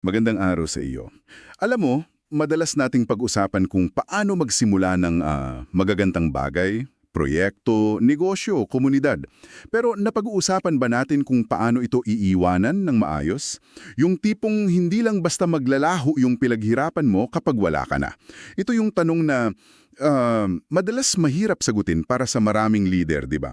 Magandang araw sa iyo. Alam mo, madalas nating pag-usapan kung paano magsimula ng ah, magagantang bagay, proyekto, negosyo, komunidad. Pero napag-uusapan ba natin kung paano ito iiwanan ng maayos? Yung tipong hindi lang basta maglalaho yung pinaghirapan mo kapag wala ka na. Ito yung tanong na ah, madalas mahirap sagutin para sa maraming leader, di ba?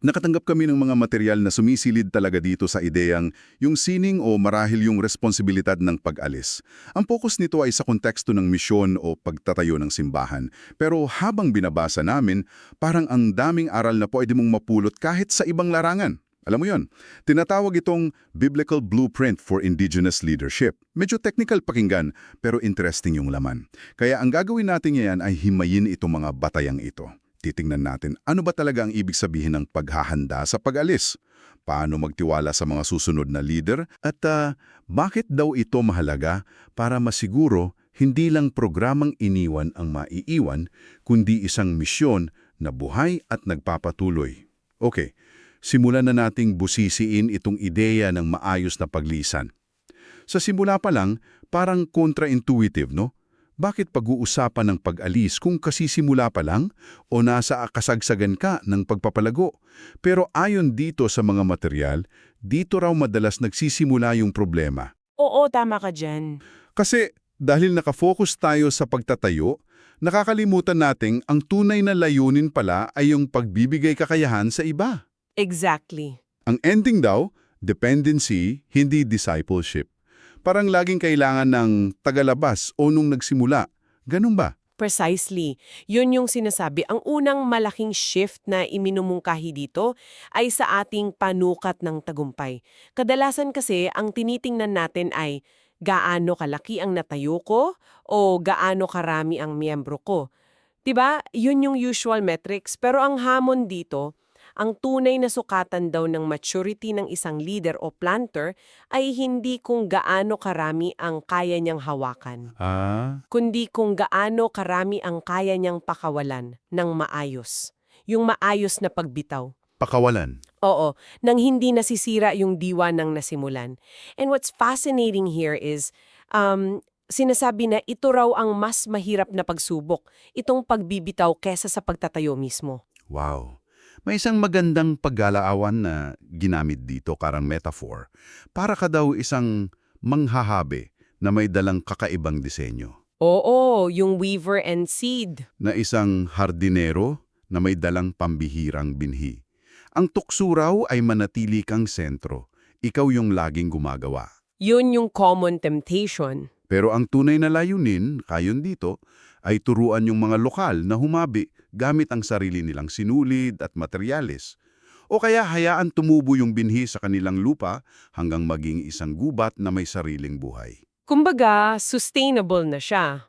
Nakatanggap kami ng mga material na sumisilid talaga dito sa ideyang yung sining o marahil yung responsibilidad ng pag-alis. Ang focus nito ay sa konteksto ng misyon o pagtatayo ng simbahan. Pero habang binabasa namin, parang ang daming aral na pwede mong mapulot kahit sa ibang larangan. Alam mo yon, tinatawag itong Biblical Blueprint for Indigenous Leadership. Medyo technical pakinggan, pero interesting yung laman. Kaya ang gagawin natin ngayon ay himayin itong mga batayang ito. Titingnan natin ano ba talaga ang ibig sabihin ng paghahanda sa pag-alis. Paano magtiwala sa mga susunod na leader at ah, bakit daw ito mahalaga para masiguro hindi lang programang iniwan ang maiiwan, kundi isang misyon na buhay at nagpapatuloy. Okay, simulan na nating busisiin itong ideya ng maayos na paglisan. Sa simula pa lang, parang contra-intuitive, no? Bakit pag-uusapan ng pag-alis kung kasisimula pa lang o nasa kasagsagan ka ng pagpapalago? Pero ayon dito sa mga material, dito raw madalas nagsisimula yung problema. Oo, tama ka dyan. Kasi dahil nakafocus tayo sa pagtatayo, nakakalimutan nating ang tunay na layunin pala ay yung pagbibigay kakayahan sa iba. Exactly. Ang ending daw, dependency, hindi discipleship. Parang laging kailangan ng tagalabas o nung nagsimula. Ganun ba? Precisely. Yun yung sinasabi. Ang unang malaking shift na iminumungkahi dito ay sa ating panukat ng tagumpay. Kadalasan kasi ang tinitingnan natin ay gaano kalaki ang natayo ko o gaano karami ang miyembro ko. 'Di ba? Yun yung usual metrics. Pero ang hamon dito, ang tunay na sukatan daw ng maturity ng isang leader o planter ay hindi kung gaano karami ang kaya niyang hawakan Ah, kundi kung gaano karami ang kaya niyang pakawalan ng maayos. Yung maayos na pagbitaw. pakawalan. Oo, nang hindi nasisira yung diwa ng nasimulan. And what's fascinating here is, um, sinasabi na ito raw ang mas mahirap na pagsubok, itong pagbibitaw kesa sa pagtatayo mismo. Wow. May isang magandang paggalaawan na ginamit dito karang metaphor. Para ka daw isang manghahabe na may dalang kakaibang disenyo. Oo, yung weaver and seed. Na isang hardinero na may dalang pambihirang binhi. Ang tukso raw ay manatili kang sentro. Ikaw yung laging gumagawa. Yun yung common temptation. Pero ang tunay na layunin, kayon dito, ay turuan yung mga lokal na humabi gamit ang sarili nilang sinulid at materyales. O kaya hayaan tumubo yung binhi sa kanilang lupa hanggang maging isang gubat na may sariling buhay. Kumbaga, sustainable na siya.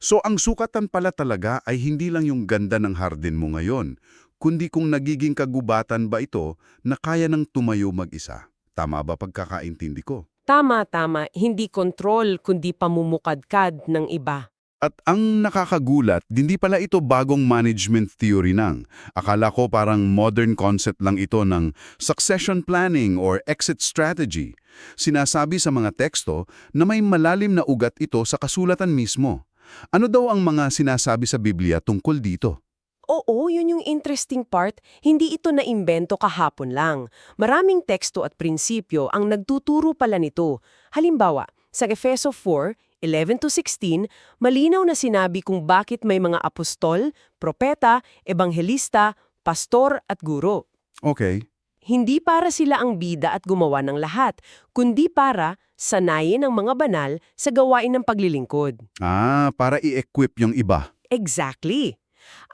So ang sukatan pala talaga ay hindi lang yung ganda ng hardin mo ngayon, kundi kung nagiging kagubatan ba ito na kaya ng tumayo mag-isa. Tama ba pagkakaintindi ko? Tama, tama. Hindi kontrol, kundi pamumukadkad ng iba. At ang nakakagulat, hindi pala ito bagong management theory nang. Akala ko parang modern concept lang ito ng succession planning or exit strategy. Sinasabi sa mga teksto na may malalim na ugat ito sa kasulatan mismo. Ano daw ang mga sinasabi sa Biblia tungkol dito? Oo, yun yung interesting part. Hindi ito naimbento kahapon lang. Maraming teksto at prinsipyo ang nagtuturo pala nito. Halimbawa, sa Efeso 4, 11 to 16, malinaw na sinabi kung bakit may mga apostol, propeta, ebanghelista, pastor at guro. Okay. Hindi para sila ang bida at gumawa ng lahat, kundi para sanayin ang mga banal sa gawain ng paglilingkod. Ah, para i-equip yung iba. Exactly.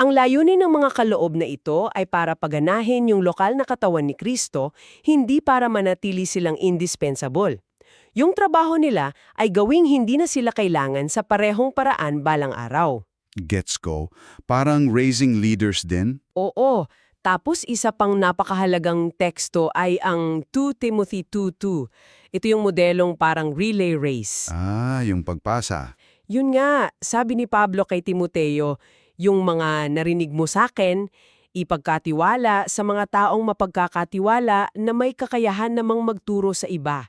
Ang layunin ng mga kaloob na ito ay para paganahin yung lokal na katawan ni Kristo, hindi para manatili silang indispensable. Yung trabaho nila ay gawing hindi na sila kailangan sa parehong paraan balang araw. Gets ko. Parang raising leaders din? Oo, tapos isa pang napakahalagang teksto ay ang 2 Timothy 2.2. Ito yung modelong parang relay race. Ah, yung pagpasa. Yun nga, sabi ni Pablo kay Timoteo, yung mga narinig mo sa akin, ipagkatiwala sa mga taong mapagkakatiwala na may kakayahan namang magturo sa iba.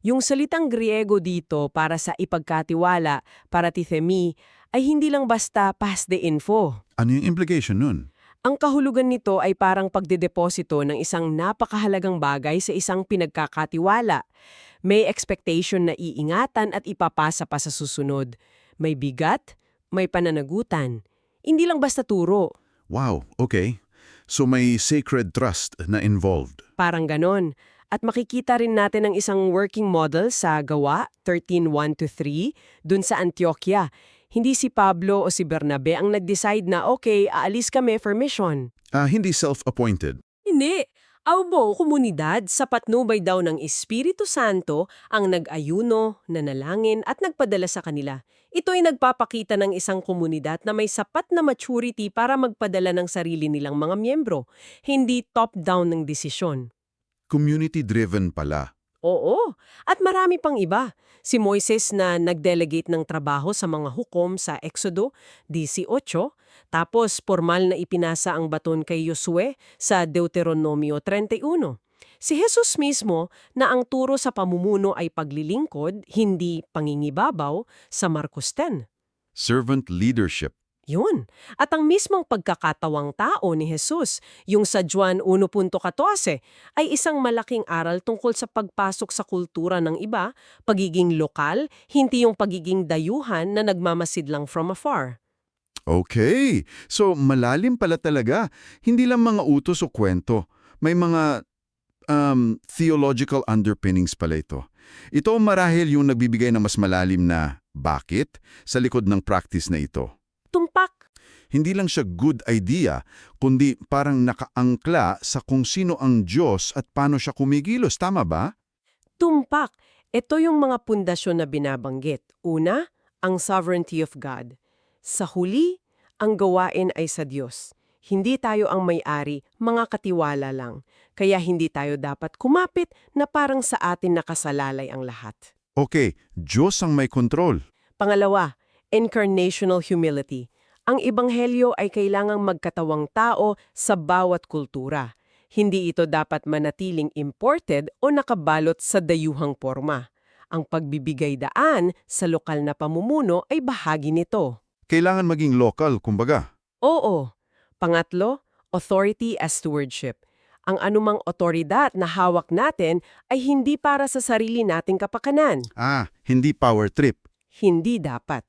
Yung salitang Griego dito para sa ipagkatiwala, para tithemi, ay hindi lang basta pass the info. Ano yung implication nun? Ang kahulugan nito ay parang pagdedeposito ng isang napakahalagang bagay sa isang pinagkakatiwala. May expectation na iingatan at ipapasa pa sa susunod. May bigat, may pananagutan. Hindi lang basta turo. Wow, okay. So may sacred trust na involved. Parang ganon. At makikita rin natin ang isang working model sa Gawa 13.1-3 dun sa Antioquia. Hindi si Pablo o si Bernabe ang nag-decide na okay, aalis kami for mission. Ah, hindi self-appointed. Hindi. Buong komunidad sa patnubay daw ng Espiritu Santo ang nag-ayuno, nanalangin at nagpadala sa kanila. Ito ay nagpapakita ng isang komunidad na may sapat na maturity para magpadala ng sarili nilang mga miyembro, hindi top-down ng desisyon. Community-driven pala. Oo, at marami pang iba. Si Moises na nag-delegate ng trabaho sa mga hukom sa Exodo 18, tapos formal na ipinasa ang baton kay Josue sa Deuteronomio 31. Si Jesus mismo na ang turo sa pamumuno ay paglilingkod, hindi pangingibabaw, sa Marcos 10. Servant leadership. Yun. At ang mismong pagkakatawang tao ni Jesus, yung sa Juan 1.14, ay isang malaking aral tungkol sa pagpasok sa kultura ng iba, pagiging lokal, hindi yung pagiging dayuhan na nagmamasid lang from afar. Okay, so malalim pala talaga. Hindi lang mga utos o kwento. May mga um, theological underpinnings pala ito. Ito marahil yung nagbibigay ng mas malalim na bakit sa likod ng practice na ito. Hindi lang siya good idea, kundi parang nakaangkla sa kung sino ang Diyos at paano siya kumigilos. Tama ba? Tumpak! Ito yung mga pundasyon na binabanggit. Una, ang sovereignty of God. Sa huli, ang gawain ay sa Diyos. Hindi tayo ang may-ari, mga katiwala lang. Kaya hindi tayo dapat kumapit na parang sa atin nakasalalay ang lahat. Okay, Diyos ang may kontrol. Pangalawa, incarnational humility. Ang ebanghelyo ay kailangang magkatawang tao sa bawat kultura. Hindi ito dapat manatiling imported o nakabalot sa dayuhang forma. Ang pagbibigay daan sa lokal na pamumuno ay bahagi nito. Kailangan maging local, kumbaga. Oo. Pangatlo, authority as stewardship. Ang anumang otoridad na hawak natin ay hindi para sa sarili nating kapakanan. Ah, hindi power trip. Hindi dapat.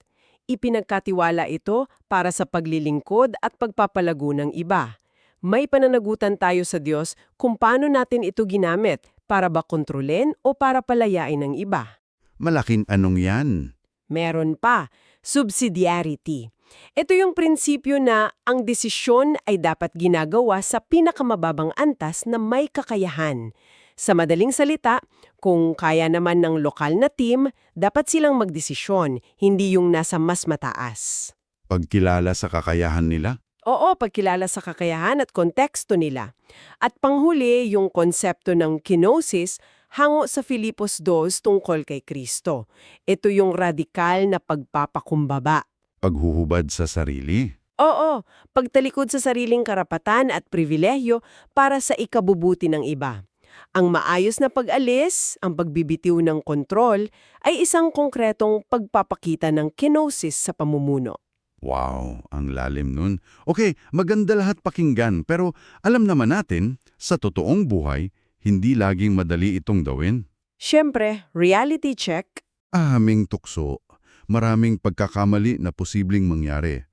Ipinagkatiwala ito para sa paglilingkod at pagpapalago ng iba. May pananagutan tayo sa Diyos kung paano natin ito ginamit para ba kontrolin o para palayain ng iba. Malaking anong yan. Meron pa, subsidiarity. Ito yung prinsipyo na ang desisyon ay dapat ginagawa sa pinakamababang antas na may kakayahan. Sa madaling salita, kung kaya naman ng lokal na team, dapat silang magdesisyon, hindi yung nasa mas mataas. Pagkilala sa kakayahan nila. Oo, pagkilala sa kakayahan at konteksto nila. At panghuli, yung konsepto ng kenosis hango sa Filipos 2 tungkol kay Kristo. Ito yung radikal na pagpapakumbaba. Paghuhubad sa sarili. Oo, pagtalikod sa sariling karapatan at pribilehyo para sa ikabubuti ng iba. Ang maayos na pag-alis, ang pagbibitiw ng kontrol, ay isang konkretong pagpapakita ng kenosis sa pamumuno. Wow, ang lalim nun. Okay, maganda lahat pakinggan, pero alam naman natin, sa totoong buhay, hindi laging madali itong gawin. Siyempre, reality check, Aming tukso, maraming pagkakamali na posibleng mangyari.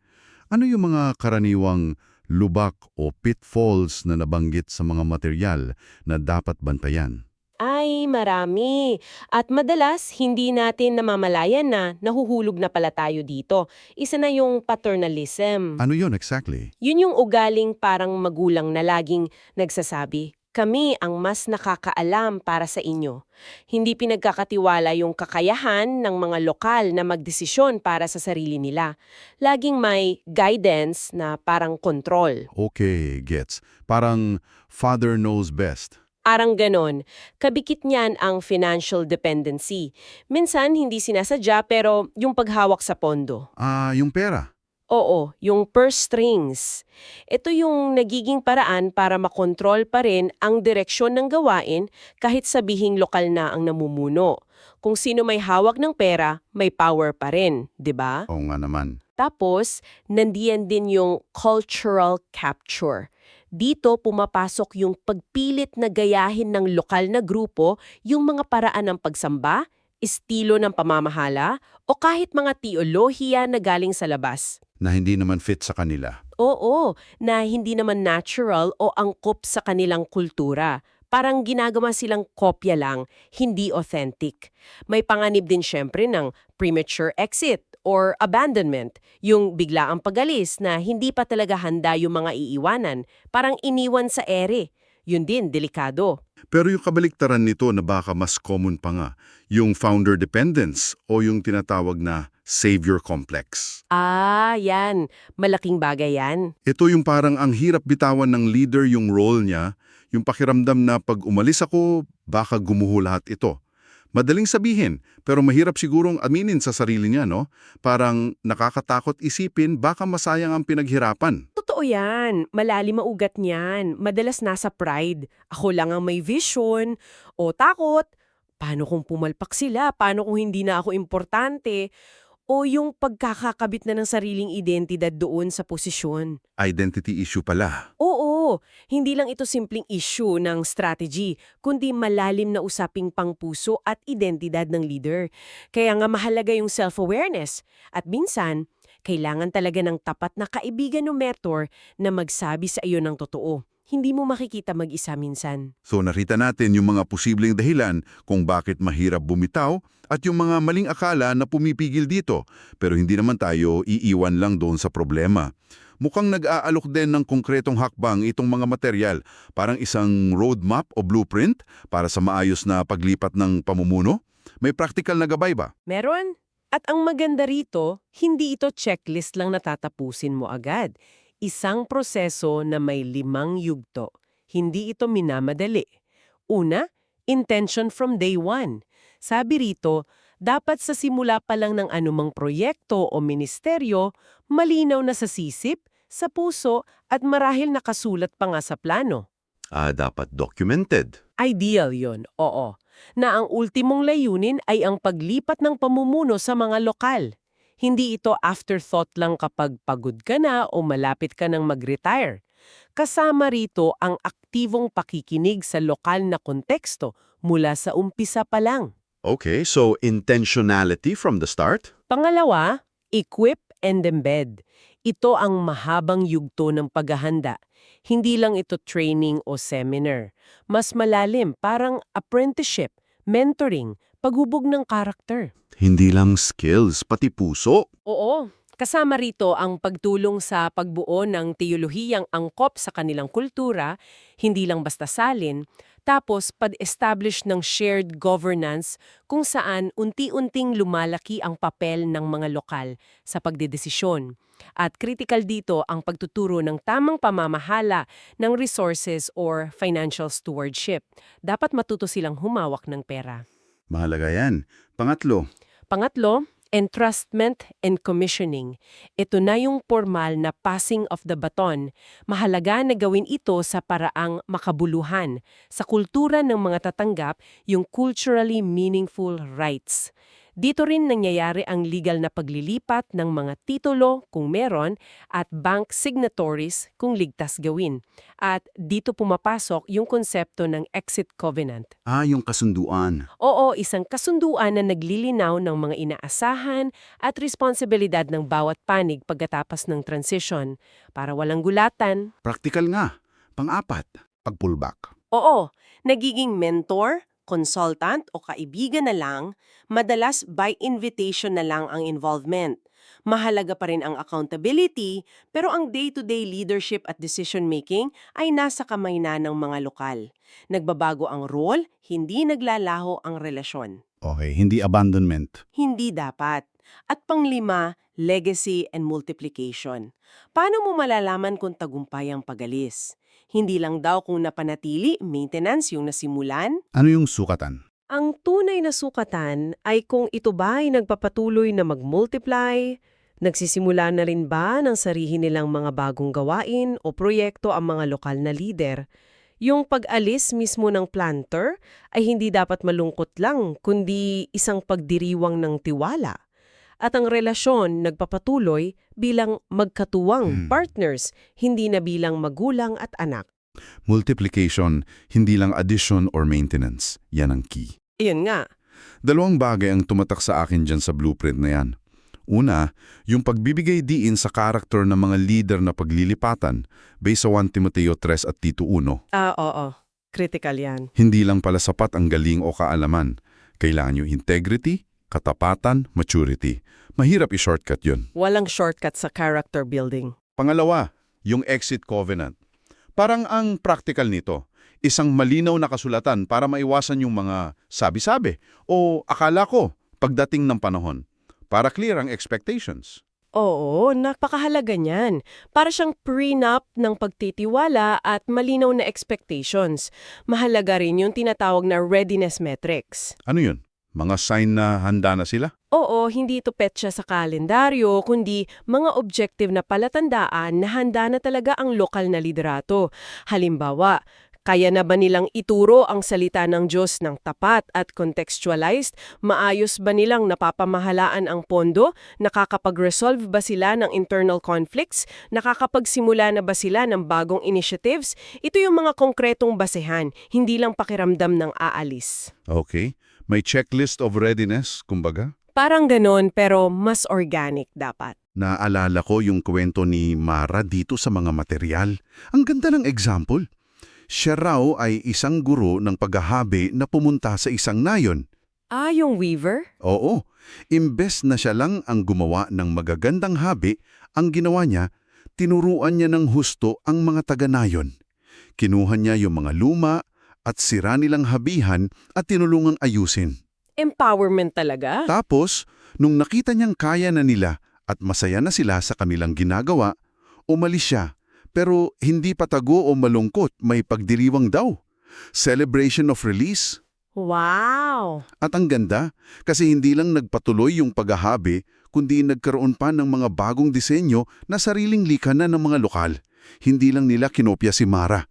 Ano yung mga karaniwang lubak o pitfalls na nabanggit sa mga material na dapat bantayan? Ay, marami. At madalas, hindi natin namamalayan na nahuhulog na pala tayo dito. Isa na yung paternalism. Ano yon exactly? Yun yung ugaling parang magulang na laging nagsasabi, kami ang mas nakakaalam para sa inyo. Hindi pinagkakatiwala yung kakayahan ng mga lokal na magdesisyon para sa sarili nila. Laging may guidance na parang control. Okay, gets. Parang father knows best. Arang ganon, kabikit niyan ang financial dependency. Minsan hindi sinasadya pero yung paghawak sa pondo. Ah, yung pera. Oo, yung purse strings. Ito yung nagiging paraan para makontrol pa rin ang direksyon ng gawain kahit sabihing lokal na ang namumuno. Kung sino may hawak ng pera, may power pa rin, 'di ba? Oo nga naman. Tapos, nandiyan din yung cultural capture. Dito pumapasok yung pagpilit na gayahin ng lokal na grupo yung mga paraan ng pagsamba, estilo ng pamamahala, o kahit mga teolohiya na galing sa labas. Na hindi naman fit sa kanila. Oo, na hindi naman natural o angkop sa kanilang kultura. Parang ginagawa silang kopya lang, hindi authentic. May panganib din syempre ng premature exit or abandonment, yung biglaang pagalis na hindi pa talaga handa yung mga iiwanan, parang iniwan sa ere. Yun din, delikado. Pero yung kabaliktaran nito na baka mas common pa nga, yung founder dependence o yung tinatawag na savior complex. Ah, yan. Malaking bagay yan. Ito yung parang ang hirap bitawan ng leader yung role niya, yung pakiramdam na pag umalis ako, baka gumuho lahat ito. Madaling sabihin, pero mahirap sigurong aminin sa sarili niya, no? Parang nakakatakot isipin, baka masayang ang pinaghirapan. Totoo yan. Malalim maugat niyan. Madalas nasa pride. Ako lang ang may vision. O takot. Paano kung pumalpak sila? Paano kung hindi na ako importante? O yung pagkakakabit na ng sariling identidad doon sa posisyon. Identity issue pala. Oo, hindi lang ito simpleng issue ng strategy, kundi malalim na usaping pangpuso at identidad ng leader. Kaya nga mahalaga yung self-awareness. At minsan, kailangan talaga ng tapat na kaibigan o mentor na magsabi sa iyo ng totoo. Hindi mo makikita mag-isa minsan. So nakita natin yung mga posibleng dahilan kung bakit mahirap bumitaw at yung mga maling akala na pumipigil dito. Pero hindi naman tayo iiwan lang doon sa problema. Mukhang nag-aalok din ng konkretong hakbang itong mga material, parang isang roadmap o blueprint para sa maayos na paglipat ng pamumuno. May practical na gabay ba? Meron. At ang maganda rito, hindi ito checklist lang natatapusin mo agad. Isang proseso na may limang yugto. Hindi ito minamadali. Una, intention from day one. Sabi rito, dapat sa simula pa lang ng anumang proyekto o ministeryo, malinaw na sa sisip, sa puso at marahil nakasulat pa nga sa plano. Ah, dapat documented. Ideal yon, oo. Na ang ultimong layunin ay ang paglipat ng pamumuno sa mga lokal. Hindi ito afterthought lang kapag pagod ka na o malapit ka ng mag-retire. Kasama rito ang aktibong pakikinig sa lokal na konteksto mula sa umpisa pa lang. Okay, so intentionality from the start? Pangalawa, equip and embed. Ito ang mahabang yugto ng paghahanda. Hindi lang ito training o seminar. Mas malalim, parang apprenticeship, mentoring, paghubog ng karakter. Hindi lang skills, pati puso. Oo, kasama rito ang pagtulong sa pagbuo ng teolohiyang angkop sa kanilang kultura, hindi lang basta salin, tapos pag-establish ng shared governance kung saan unti-unting lumalaki ang papel ng mga lokal sa pagdedesisyon. At critical dito ang pagtuturo ng tamang pamamahala ng resources or financial stewardship. Dapat matuto silang humawak ng pera. Mahalaga yan. Pangatlo, Pangatlo, entrustment and commissioning. Ito na yung formal na passing of the baton. Mahalaga na gawin ito sa paraang makabuluhan. Sa kultura ng mga tatanggap, yung culturally meaningful rights. Dito rin nangyayari ang legal na paglilipat ng mga titulo kung meron at bank signatories kung ligtas gawin. At dito pumapasok yung konsepto ng exit covenant. ah, yung kasunduan. Oo, isang kasunduan na naglilinaw ng mga inaasahan at responsibilidad ng bawat panig pagkatapos ng transition para walang gulatan. Practical nga. Pang-apat, pag-pullback. Oo, nagiging mentor, consultant o kaibigan na lang, madalas by invitation na lang ang involvement. Mahalaga pa rin ang accountability, pero ang day-to-day leadership at decision-making ay nasa kamay na ng mga lokal. Nagbabago ang role, hindi naglalaho ang relasyon. Okay, hindi abandonment. Hindi dapat. At panglima, legacy and multiplication. Paano mo malalaman kung tagumpay ang pagalis? Hindi lang daw kung napanatili, maintenance yung nasimulan, Ano yung sukatan? Ang tunay na sukatan ay kung ito ba ay nagpapatuloy na mag-multiply, nagsisimula na rin ba ng sarili nilang mga bagong gawain o proyekto ang mga lokal na lider. Yung pag-alis mismo ng planter ay hindi dapat malungkot lang, kundi isang pagdiriwang ng tiwala. At ang relasyon nagpapatuloy bilang magkatuwang Hmm. partners, hindi na bilang magulang at anak. Multiplication, hindi lang addition or maintenance. Yan ang key. Iyon nga, Dalawang bagay ang tumatak sa akin dyan sa blueprint na yan. Una, yung pagbibigay diin sa karakter ng mga leader na paglilipatan based sa 1 Timoteo 3 at Tito 1. ah oo, critical yan. Hindi lang pala sapat ang galing o kaalaman. Kailangan yung integrity, katapatan, maturity. Mahirap i-shortcut yun. Walang shortcut sa character building. Pangalawa, yung exit covenant. Parang ang practical nito, isang malinaw na kasulatan para maiwasan yung mga sabi-sabi o akala ko pagdating ng panahon para clear ang expectations. Oo, napakahalaga niyan. Para siyang prenup ng pagtitiwala at malinaw na expectations. Mahalaga rin yung tinatawag na readiness metrics. Ano yun? Mga sign na handa na sila? Oo, hindi ito petsa sa kalendaryo, kundi mga objective na palatandaan na handa na talaga ang lokal na liderato. Halimbawa, kaya na ba nilang ituro ang salita ng Diyos ng tapat at contextualized? Maayos ba nilang napapamahalaan ang pondo? Nakakapag-resolve ba sila ng internal conflicts? Nakakapagsimula na ba sila ng bagong initiatives? Ito yung mga konkretong basehan, hindi lang pakiramdam ng aalis. Okay. May checklist of readiness, kumbaga. Parang ganon pero mas organic dapat. Naalala ko yung kwento ni Mara dito sa mga material. Ang ganda ng example. Siya raw ay isang guro ng paghahabi na pumunta sa isang nayon. Ah, yung weaver? Oo, imbes na siya lang ang gumawa ng magagandang habi, ang ginawa niya, tinuruan niya ng husto ang mga taga-nayon. Kinuha niya yung mga luma at sira nilang habihan at tinulungang ayusin. Empowerment talaga? Tapos, nung nakita niyang kaya na nila at masaya na sila sa kanilang ginagawa, umalis siya. Pero hindi patago o malungkot, may pagdiriwang daw. Celebration of release. Wow! At ang ganda, kasi hindi lang nagpatuloy yung paghahabi, kundi nagkaroon pa ng mga bagong disenyo na sariling likha na ng mga lokal. Hindi lang nila kinopya si Mara.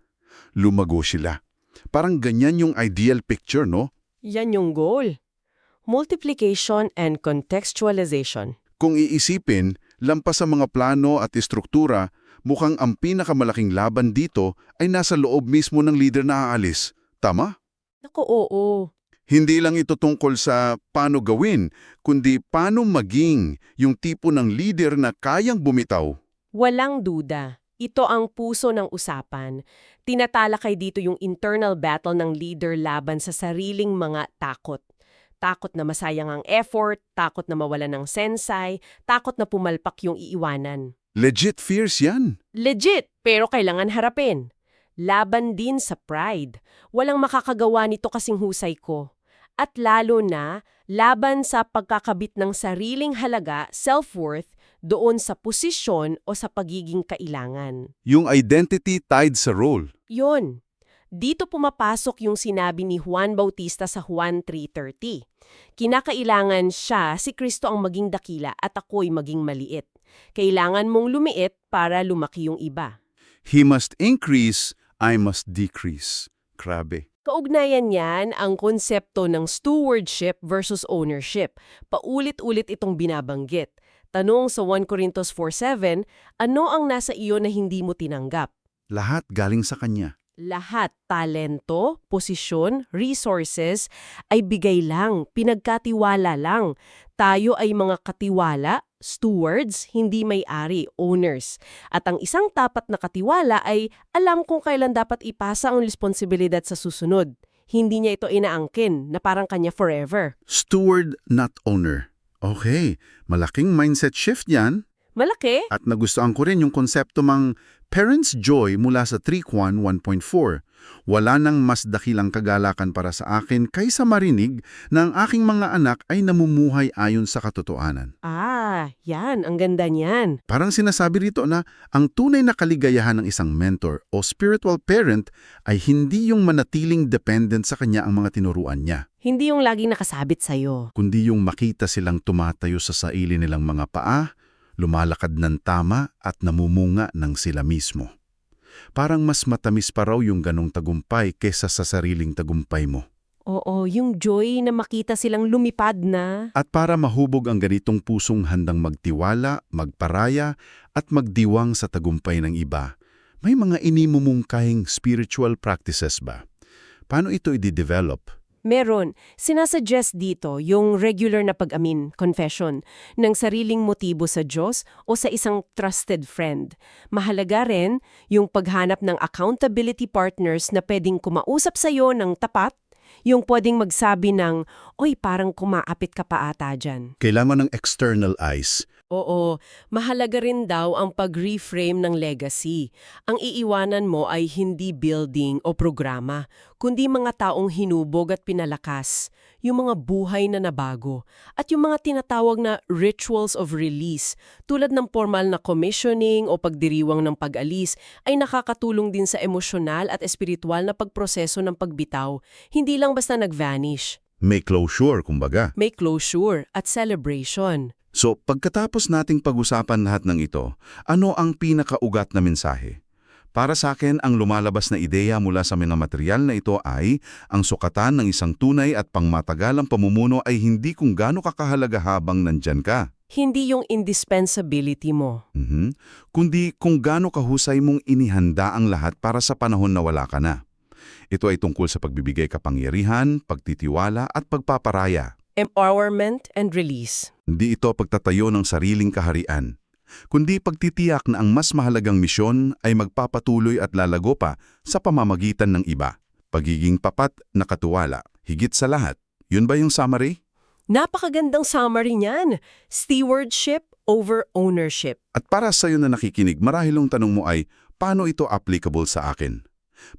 Lumago sila. Parang ganyan yung ideal picture, no? Yan yung goal. Multiplication and contextualization. Kung iisipin, lampas sa mga plano at istruktura, mukhang ang pinakamalaking laban dito ay nasa loob mismo ng leader na aalis. Tama? Naku, oo. Hindi lang ito tungkol sa paano gawin, kundi paano maging yung tipo ng leader na kayang bumitaw. Walang duda. Ito ang puso ng usapan. Tinatalakay dito yung internal battle ng leader laban sa sariling mga takot. Takot na masayang ang effort, takot na mawalan ng sensay, takot na pumalpak yung iiwanan. Legit fears yan. Legit, pero kailangan harapin. Laban din sa pride. Walang makakagawa nito kasing husay ko. At lalo na, laban sa pagkakabit ng sariling halaga, self-worth, doon sa posisyon o sa pagiging kailangan. Yung identity tied sa role. Yon. Dito pumapasok yung sinabi ni Juan Bautista sa Juan 3.30. Kinakailangan siya, si Kristo ang maging dakila at ako'y maging maliit. Kailangan mong lumiit para lumaki yung iba. He must increase, I must decrease. Grabe. Kaugnayan niyan ang konsepto ng stewardship versus ownership. Paulit-ulit itong binabanggit. Tanong sa 1 Corinthos 4.7, ano ang nasa iyo na hindi mo tinanggap? Lahat galing sa kanya. Lahat, talento, posisyon, resources, ay bigay lang, pinagkatiwala lang. Tayo ay mga katiwala, stewards, hindi may-ari, owners. At ang isang tapat na katiwala ay alam kung kailan dapat ipasa ang responsibilidad sa susunod. Hindi niya ito inaangkin na parang kanya forever. Steward, not owner. Okay, malaking mindset shift yan. Malaki? At nagustuhan ko rin yung konsepto mang parents' joy mula sa 3 Kwan 1.4. Wala nang mas dakilang kagalakan para sa akin kaysa marinig na ang aking mga anak ay namumuhay ayon sa katotohanan. Ah, yan, ang ganda niyan. Parang sinasabi rito na ang tunay na kaligayahan ng isang mentor o spiritual parent ay hindi yung manatiling dependent sa kanya ang mga tinuruan niya, Hindi yung laging nakasabit sa'yo. kundi yung makita silang tumatayo sa saili nilang mga paa, lumalakad ng tama at namumunga ng sila mismo. Parang mas matamis pa raw yung ganong tagumpay kesa sa sariling tagumpay mo. Oo, yung joy na makita silang lumipad na. At para mahubog ang ganitong pusong handang magtiwala, magparaya, at magdiwang sa tagumpay ng iba, may mga inimumungkahing spiritual practices ba? Paano ito i-develop? Meron, sinasuggest dito yung regular na pag-amin, confession, ng sariling motibo sa Diyos o sa isang trusted friend. Mahalaga rin yung paghanap ng accountability partners na pwedeng kumausap sa'yo ng tapat, yung pwedeng magsabi ng, Oy, parang kumaapit ka pa ata dyan. Kailangan ng external eyes. Oo, mahalaga rin daw ang pag-reframe ng legacy. Ang iiwanan mo ay hindi building o programa, kundi mga taong hinubog at pinalakas, yung mga buhay na nabago, at yung mga tinatawag na rituals of release, tulad ng formal na commissioning o pagdiriwang ng pag-alis, ay nakakatulong din sa emosyonal at espiritual na pagproseso ng pagbitaw, hindi lang basta nag-vanish. May closure, kumbaga. May closure at celebration. So, pagkatapos nating pag-usapan lahat ng ito, ano ang pinakaugat na mensahe? Para sa akin, ang lumalabas na ideya mula sa mga material na ito ay ang sukatan ng isang tunay at pangmatagalang pamumuno ay hindi kung gaano kakahalaga habang nandyan ka. Hindi yung indispensability mo. Mhm. Kundi kung gaano kahusay mong inihanda ang lahat para sa panahon na wala ka na. Ito ay tungkol sa pagbibigay kapangyarihan, pagtitiwala at pagpaparaya. Empowerment and release. Hindi ito pagtatayo ng sariling kaharian, kundi pagtitiyak na ang mas mahalagang misyon ay magpapatuloy at lalago pa sa pamamagitan ng iba. Pagiging papat na katuwala, higit sa lahat. Yun ba yung summary? Napakagandang summary niyan. Stewardship over ownership. At para sa iyo na nakikinig, marahil ang tanong mo ay, paano ito applicable sa akin?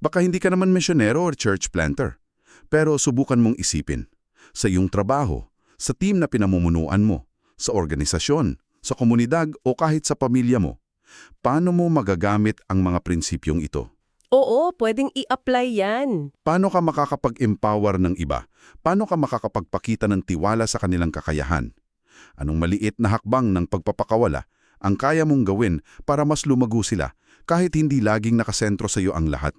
Baka hindi ka naman misyonero or church planter. Pero subukan mong isipin. Sa iyong trabaho, sa team na pinamumunuan mo, sa organisasyon, sa komunidad o kahit sa pamilya mo, paano mo magagamit ang mga prinsipyong ito? Oo, pwedeng i-apply yan. Paano ka makakapag-empower ng iba? Paano ka makakapagpakita ng tiwala sa kanilang kakayahan? Anong maliit na hakbang ng pagpapakawala ang kaya mong gawin para mas lumago sila kahit hindi laging nakasentro sa iyo ang lahat?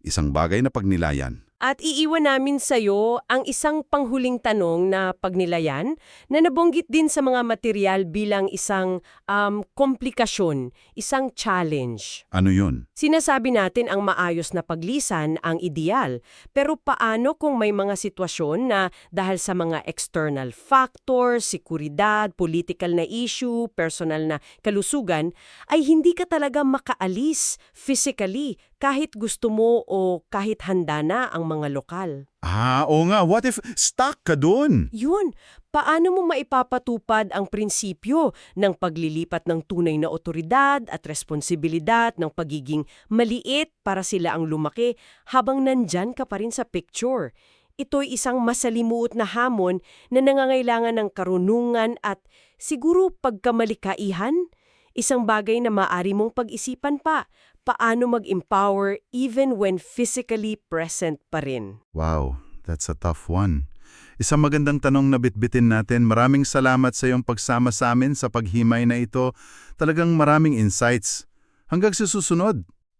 Isang bagay na pagnilayan. At iiwan namin sa'yo ang isang panghuling tanong na pagnilayan na nabonggit din sa mga material bilang isang um, komplikasyon, isang challenge. Ano yun? Sinasabi natin ang maayos na paglisan ang ideal, pero paano kung may mga sitwasyon na dahil sa mga external factors, sekuridad, political na issue, personal na kalusugan, ay hindi ka talaga makaalis physically kahit gusto mo o kahit handa na ang mga lokal. Ah, oo nga. What if stuck ka dun? Yun, paano mo maipapatupad ang prinsipyo ng paglilipat ng tunay na otoridad at responsibilidad ng pagiging maliit para sila ang lumaki habang nandyan ka pa rin sa picture? Ito'y isang masalimuot na hamon na nangangailangan ng karunungan at siguro pagkamalikaihan? Isang bagay na maari mong pag-isipan pa, paano mag-empower even when physically present pa rin. Wow, that's a tough one. Isang magandang tanong na bitbitin natin. Maraming salamat sa iyong pagsama sa amin sa paghimay na ito. Talagang maraming insights. Hanggang sa susunod.